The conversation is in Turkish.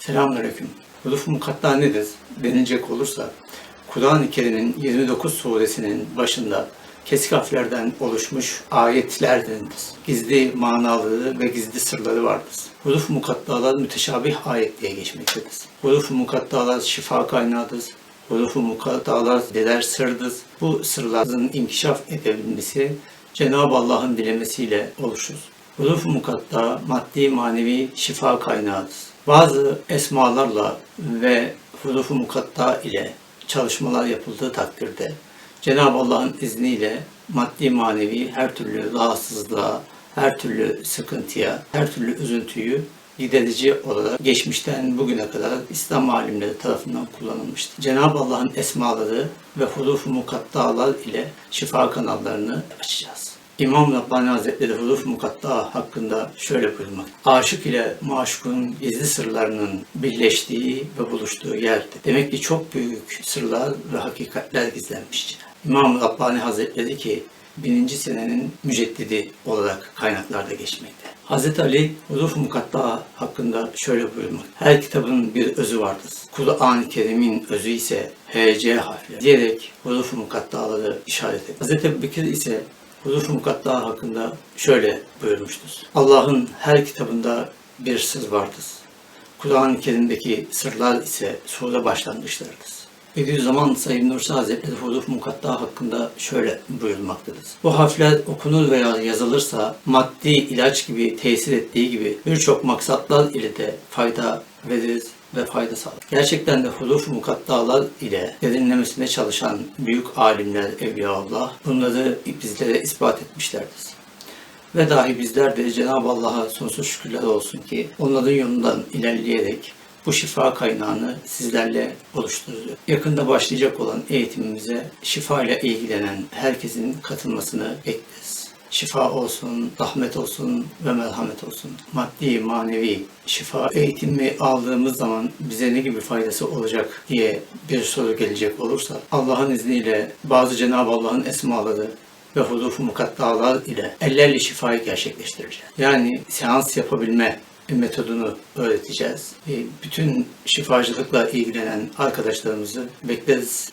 Selamünaleyküm. Huduf mukatta nedir denilecek olursa Kur'an-ı Kerim'in 29 suresinin başında kesik harflerden oluşmuş ayetlerdendir. Gizli manaları ve gizli sırları vardır. Huruf mukattalar müteşabih ayet diye geçmektedir. Huruf mukattalar şifa kaynağıdır. Huruf-u mukattalar birer sırdır. Bu sırların inkişaf edebilmesi Cenab-ı Allah'ın dilemesiyle oluşur. Huruf-u mukatta maddi manevi şifa kaynağıdır. Bazı esmalarla ve huruf-u mukatta ile çalışmalar yapıldığı takdirde Cenab-ı Allah'ın izniyle maddi manevi her türlü rahatsızlığa, her türlü sıkıntıya, her türlü üzüntüyü giderici olarak geçmişten bugüne kadar İslam alimleri tarafından kullanılmıştır. Cenab-ı Allah'ın esmaları ve huruf-u mukattalar ile şifa kanallarını açacağız. İmam Rabbani Hazretleri huruf mukatta hakkında şöyle buyurmak. Aşık ile maşukun gizli sırlarının birleştiği ve buluştuğu yerdir. Demek ki çok büyük sırlar ve hakikatler gizlenmiştir. İmam Rabbani Hazretleri ki bininci senenin müceddidi olarak kaynaklarda geçmekte. Hz. Ali huruf mukatta hakkında şöyle buyurmak. Her kitabın bir özü vardır. Kur'an-ı Kerim'in özü ise HC harfleri diyerek huruf mukattaları işaret eder. Hz. Bekir ise huruf mukatta hakkında şöyle buyurmuştur. Allah'ın her kitabında bir sır vardır. Kur'an-ı Kerim'deki sırlar ise sure başlangıçlarıdır. Bediüzzaman Said Nursi Hazretleri huruf mukatta hakkında şöyle buyurmaktadır. Bu harfler okunur veya yazılırsa maddi ilaç gibi tesir ettiği gibi birçok maksatlar ile de fayda verir ve fayda sağlar. Gerçekten de huruf mukattalar ile derinlemesine çalışan büyük alimler, evliyaullah bunları bizlere ispat etmişlerdir. Ve dahi bizler de Cenab-ı Allah'a sonsuz şükürler olsun ki onların yolundan ilerleyerek bu şifa kaynağını sizlerle oluşturuyor. Yakında başlayacak olan eğitimimize şifa ile ilgilenen herkesin katılmasını bekleriz. Şifa olsun, rahmet olsun ve merhamet olsun. Maddi, manevi şifa eğitimi aldığımız zaman bize ne gibi faydası olacak diye bir soru gelecek olursa Allah'ın izniyle bazı Cenab-ı Allah'ın esmaları ve huruf-u mukattalar ile ellerle şifayı gerçekleştireceğiz. Yani seans yapabilme metodunu öğreteceğiz. E, Bütün şifacılıkla ilgilenen arkadaşlarımızı bekleriz.